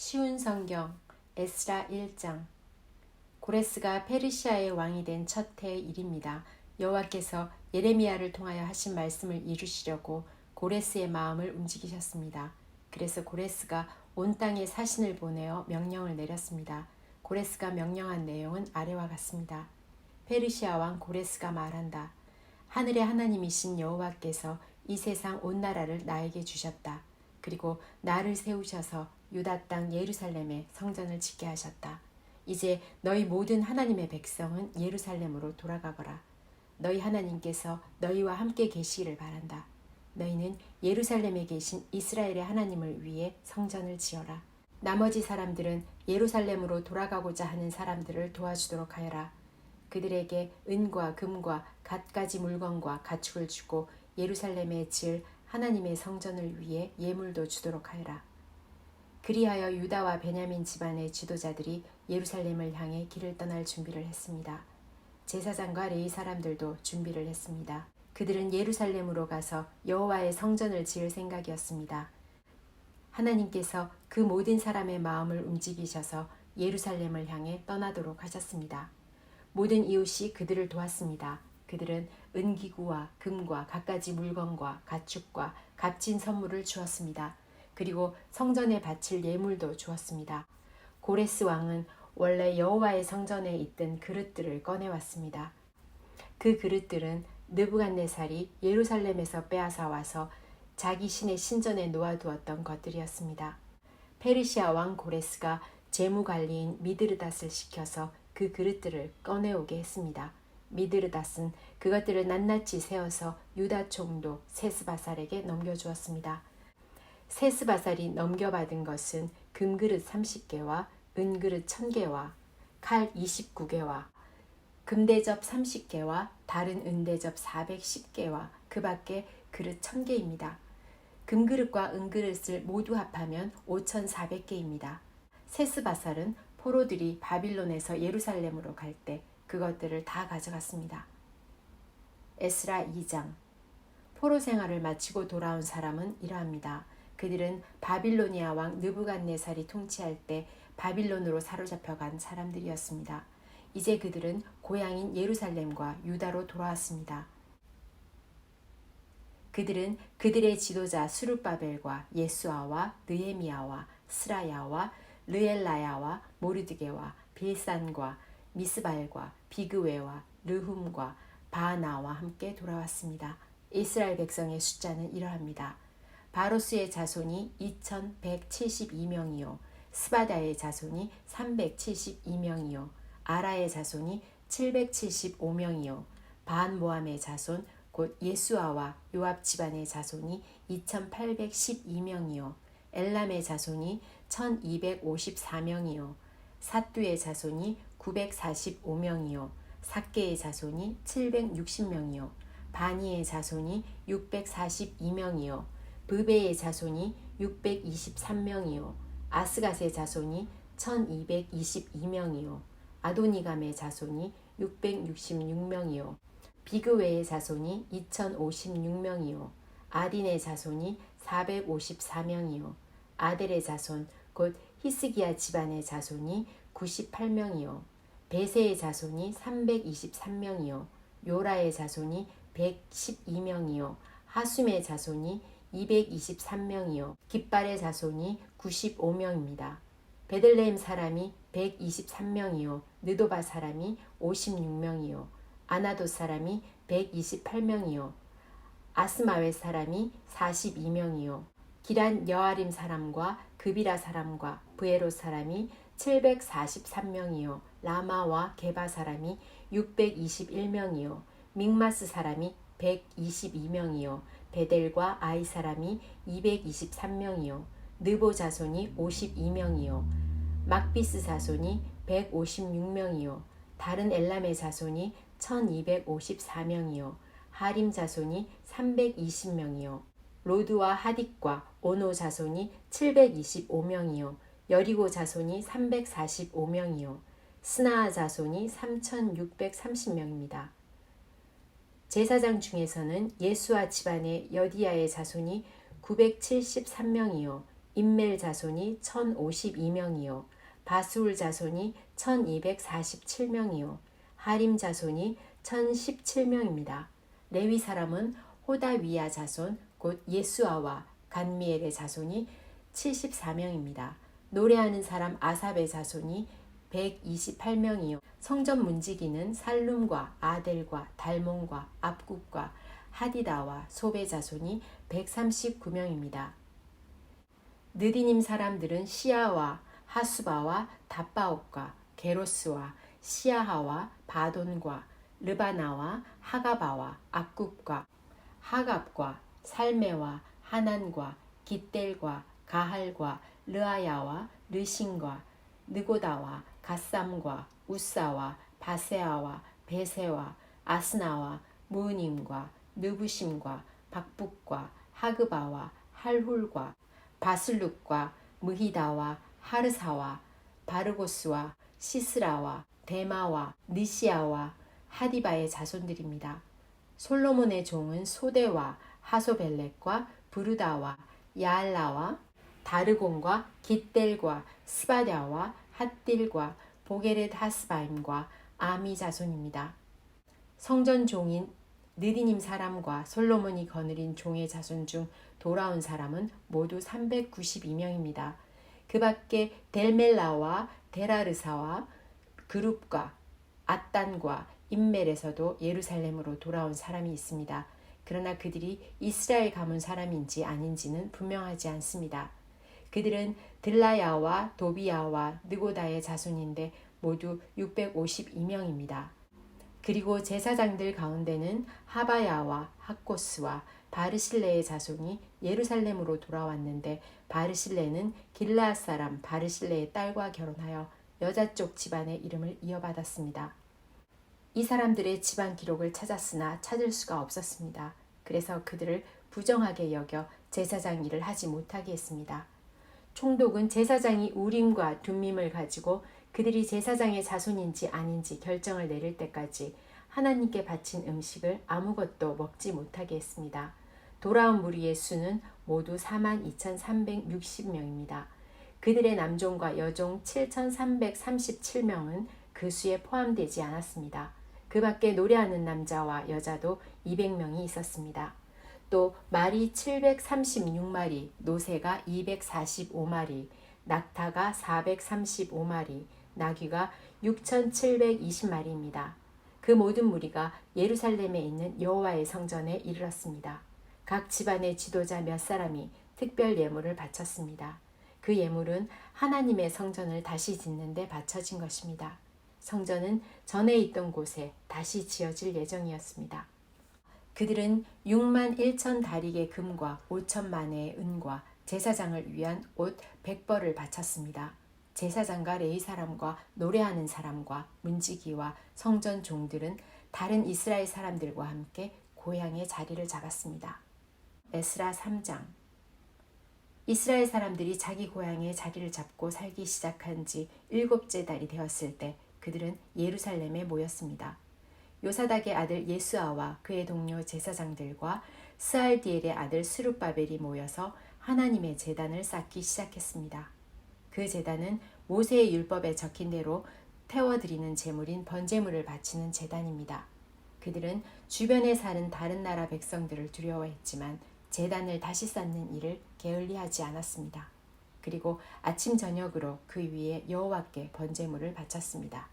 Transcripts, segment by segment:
쉬운 성경 에스라 1장 고레스가 페르시아의 왕이 된 첫 해의 일입니다. 여호와께서 예레미야를 통하여 하신 말씀을 이루시려고 고레스의 마음을 움직이셨습니다. 그래서 고레스가 온 땅에 사신을 보내어 명령을 내렸습니다. 고레스가 명령한 내용은 아래와 같습니다. 페르시아 왕 고레스가 말한다. 하늘의 하나님이신 여호와께서 이 세상 온 나라를 나에게 주셨다. 그리고 나를 세우셔서 유다 땅 예루살렘에 성전을 짓게 하셨다. 이제 너희 모든 하나님의 백성은 예루살렘으로 돌아가거라. 너희 하나님께서 너희와 함께 계시기를 바란다. 너희는 예루살렘에 계신 이스라엘의 하나님을 위해 성전을 지어라. 나머지 사람들은 예루살렘으로 돌아가고자 하는 사람들을 도와주도록 하여라. 그들에게 은과 금과 갖가지 물건과 가축을 주고 예루살렘에 지을 하나님의 성전을 위해 예물도 주도록 하여라. 그리하여 유다와 베냐민 집안의 지도자들이 예루살렘을 향해 길을 떠날 준비를 했습니다. 제사장과 레이 사람들도 준비를 했습니다. 그들은 예루살렘으로 가서 여호와의 성전을 지을 생각이었습니다. 하나님께서 그 모든 사람의 마음을 움직이셔서 예루살렘을 향해 떠나도록 하셨습니다. 모든 이웃이 그들을 도왔습니다. 그들은 은기구와 금과 갖가지 물건과 가축과 값진 선물을 주었습니다. 그리고 성전에 바칠 예물도 주었습니다. 고레스 왕은 원래 여호와의 성전에 있던 그릇들을 꺼내왔습니다. 그 그릇들은 느부갓네살이 예루살렘에서 빼앗아 와서 자기 신의 신전에 놓아두었던 것들이었습니다. 페르시아 왕 고레스가 재무 관리인 미드르닷을 시켜서 그 그릇들을 꺼내오게 했습니다. 미드르닷은 그것들을 낱낱이 세어서 유다 총독 세스바살에게 넘겨주었습니다. 세스바살이 넘겨받은 것은 금그릇 30개와 은그릇 1000개와 칼 29개와 금대접 30개와 다른 은대접 410개와 그 밖에 그릇 1000개입니다. 금그릇과 은그릇을 모두 합하면 5400개입니다. 세스바살은 포로들이 바빌론에서 예루살렘으로 갈 때 그것들을 다 가져갔습니다. 에스라 2장 포로 생활을 마치고 돌아온 사람은 이러합니다. 그들은 바빌로니아 왕 느부갓네살이 통치할 때 바빌론으로 사로잡혀간 사람들이었습니다. 이제 그들은 고향인 예루살렘과 유다로 돌아왔습니다. 그들은 그들의 지도자 수르바벨과 예수아와 느헤미야와 스라야와 르엘라야와 모르드게와 빌산과 미스발과 비그웨와 르훔과 바나와 함께 돌아왔습니다. 이스라엘 백성의 숫자는 이러합니다. 바로스의 자손이 2172명이요. 스바다의 자손이 372명이요. 아라의 자손이 775명이요. 반모함의 자손 곧 예수아와 요압 집안의 자손이 2812명이요. 엘람의 자손이 1254명이요. 사뚜의 자손이 945명이요. 삭개의 자손이 760명이요. 바니의 자손이 642명이요 브베의 자손이 623명이요. 아스갓의 자손이 1222명이요. 아도니감의 자손이 666명이요. 비그웨의 자손이 2056명이요. 아딘의 자손이 454명이요. 아델의 자손 곧 히스기야 집안의 자손이 98명이요. 베세의 자손이 323명이요. 요라의 자손이 112명이요. 하숨의 자손이 223명이요. 깃발의 자손이 95명입니다. 베들레헴 사람이 123명이요. 느도바 사람이 56명이요. 아나도 사람이 128명이요. 아스마웨 사람이 42명이요. 기란 여아림 사람과 그비라 사람과 브에로 사람이 743명이요. 라마와 게바 사람이 621명이요. 믹마스 사람이 122명이요. 베델과 아이 사람이 223명이요. 느보 자손이 52명이요. 막비스 자손이 156명이요. 다른 엘람의 자손이 1254명이요. 하림 자손이 320명이요. 로드와 하딕과 오노 자손이 725명이요. 여리고 자손이 345명이요. 스나아 자손이 3630명입니다. 제사장 중에서는 예수와 집안의 여디야의 자손이 973명이요 임멜 자손이 1052명이요 바수울 자손이 1247명이요 하림 자손이 1017명입니다. 레위 사람은 호다위야 자손 곧 예수아와 간미엘의 자손이 74명입니다. 노래하는 사람 아삽의 자손이 128명이요. 성전 문지기는 살룸과 아델과 달몬과 압국과 하디다와 소베 자손이 139명입니다. 느디님 사람들은 시아와 하수바와 다바옥과 게로스와 시아하와 바돈과 르바나와 하가바와 압국과 하갑과 살메와 하난과 깃델과 가할과 르아야와 르신과 느고다와 갓삼과 우사와 바세아와 베세와 아스나와 무님과 느부심과 박북과 하그바와 할훌과 바슬룩과 무히다와 하르사와 바르고스와 시스라와 데마와 니시아와 하디바의 자손들입니다. 솔로몬의 종은 소데와 하소벨렉과 부르다와 야알라와 다르곤과 깃델과 스바랴와 핫딜과 보게렛 하스바임과 아미 자손입니다. 성전 종인 느디님 사람과 솔로몬이 거느린 종의 자손 중 돌아온 사람은 모두 392명입니다. 그 밖에 델멜라와 데라르사와 그룹과 아딴과 인멜에서도 예루살렘으로 돌아온 사람이 있습니다. 그러나 그들이 이스라엘 가문 사람인지 아닌지는 분명하지 않습니다. 그들은 들라야와 도비야와 느고다의 자손인데 모두 652명입니다. 그리고 제사장들 가운데는 하바야와 학고스와 바르실레의 자손이 예루살렘으로 돌아왔는데 바르실레는 길라앗 사람 바르실레의 딸과 결혼하여 여자 쪽 집안의 이름을 이어받았습니다. 이 사람들의 집안 기록을 찾았으나 찾을 수가 없었습니다. 그래서 그들을 부정하게 여겨 제사장 일을 하지 못하게 했습니다. 총독은 제사장이 우림과 둠밈을 가지고 그들이 제사장의 자손인지 아닌지 결정을 내릴 때까지 하나님께 바친 음식을 아무것도 먹지 못하게 했습니다. 돌아온 무리의 수는 모두 42,360명입니다. 그들의 남종과 여종 7,337명은 그 수에 포함되지 않았습니다. 그 밖에 노래하는 남자와 여자도 200명이 있었습니다. 또 말이 736마리, 노새가 245마리, 낙타가 435마리, 나귀가 6,720마리입니다. 그 모든 무리가 예루살렘에 있는 여호와의 성전에 이르렀습니다. 각 집안의 지도자 몇 사람이 특별 예물을 바쳤습니다. 그 예물은 하나님의 성전을 다시 짓는 데 바쳐진 것입니다. 성전은 전에 있던 곳에 다시 지어질 예정이었습니다. 그들은 6만 1천 다리의 금과 5천만의 은과 제사장을 위한 옷 100벌을 바쳤습니다. 제사장과 레이 사람과 노래하는 사람과 문지기와 성전 종들은 다른 이스라엘 사람들과 함께 고향의 자리를 잡았습니다. 에스라 3장 이스라엘 사람들이 자기 고향에 자리를 잡고 살기 시작한 지 일곱째 달이 되었을 때 그들은 예루살렘에 모였습니다. 요사닥의 아들 예수아와 그의 동료 제사장들과 스알디엘의 아들 스룹바벨이 모여서 하나님의 제단을 쌓기 시작했습니다. 그 제단은 모세의 율법에 적힌 대로 태워드리는 제물인 번제물을 바치는 제단입니다. 그들은 주변에 사는 다른 나라 백성들을 두려워했지만 제단을 다시 쌓는 일을 게을리하지 않았습니다. 그리고 아침 저녁으로 그 위에 여호와께 번제물을 바쳤습니다.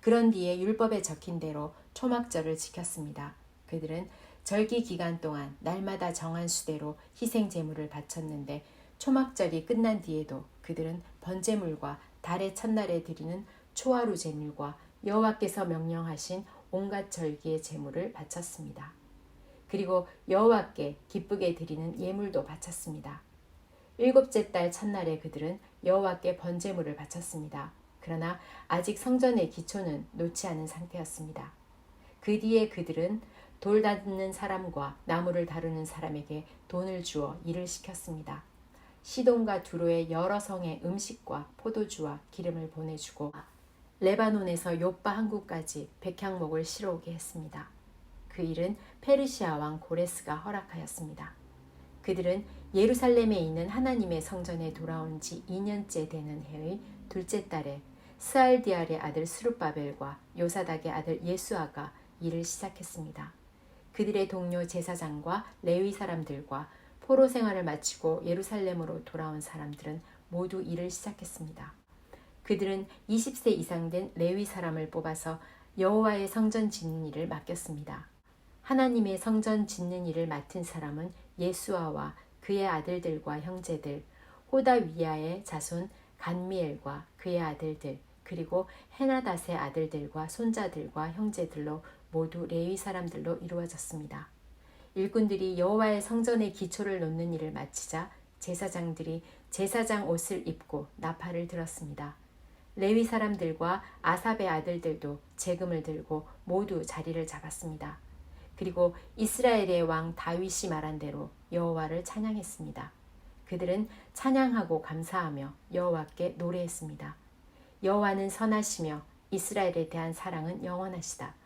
그런 뒤에 율법에 적힌 대로 초막절을 지켰습니다. 그들은 절기 기간 동안 날마다 정한 수대로 희생 제물을 바쳤는데 초막절이 끝난 뒤에도 그들은 번제물과 달의 첫날에 드리는 초하루 제물과 여호와께서 명령하신 온갖 절기의 제물을 바쳤습니다. 그리고 여호와께 기쁘게 드리는 예물도 바쳤습니다. 일곱째 달 첫날에 그들은 여호와께 번제물을 바쳤습니다. 그러나 아직 성전의 기초는 놓지 않은 상태였습니다. 그 뒤에 그들은 돌 닫는 사람과 나무를 다루는 사람에게 돈을 주어 일을 시켰습니다. 시돈과 두로의 여러 성에 음식과 포도주와 기름을 보내주고 레바논에서 요빠 항구까지 백향목을 실어오게 했습니다. 그 일은 페르시아 왕 고레스가 허락하였습니다. 그들은 예루살렘에 있는 하나님의 성전에 돌아온 지 2년째 되는 해의 둘째 달에 스알디알의 아들 스룹바벨과 요사닥의 아들 예수아가 일을 시작했습니다. 그들의 동료 제사장과 레위 사람들과 포로 생활을 마치고 예루살렘으로 돌아온 사람들은 모두 일을 시작했습니다. 그들은 20세 이상 된 레위 사람을 뽑아서 여호와의 성전 짓는 일을 맡겼습니다. 하나님의 성전 짓는 일을 맡은 사람은 예수아와 그의 아들들과 형제들, 호다위야의 자손 간미엘과 그의 아들들, 그리고 헤나닷의 아들들과 손자들과 형제들로 모두 레위 사람들로 이루어졌습니다. 일꾼들이 여호와의 성전의 기초를 놓는 일을 마치자 제사장들이 제사장 옷을 입고 나팔을 들었습니다. 레위 사람들과 아삽의 아들들도 재금을 들고 모두 자리를 잡았습니다. 그리고 이스라엘의 왕 다윗이 말한 대로 여호와를 찬양했습니다. 그들은 찬양하고 감사하며 여호와께 노래했습니다. 여호와는 선하시며 이스라엘에 대한 사랑은 영원하시다.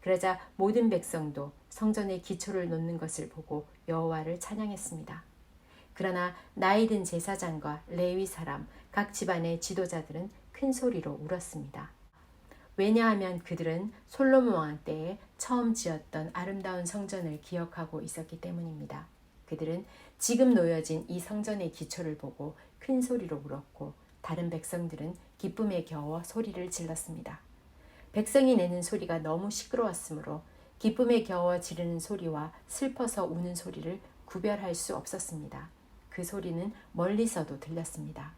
그러자 모든 백성도 성전의 기초를 놓는 것을 보고 여호와를 찬양했습니다. 그러나 나이 든 제사장과 레위 사람 각 집안의 지도자들은 큰 소리로 울었습니다. 왜냐하면 그들은 솔로몬 왕 때에 처음 지었던 아름다운 성전을 기억하고 있었기 때문입니다. 그들은 지금 놓여진 이 성전의 기초를 보고 큰 소리로 울었고 다른 백성들은 기쁨에 겨워 소리를 질렀습니다. 백성이 내는 소리가 너무 시끄러웠으므로 기쁨에 겨워 지르는 소리와 슬퍼서 우는 소리를 구별할 수 없었습니다. 그 소리는 멀리서도 들렸습니다.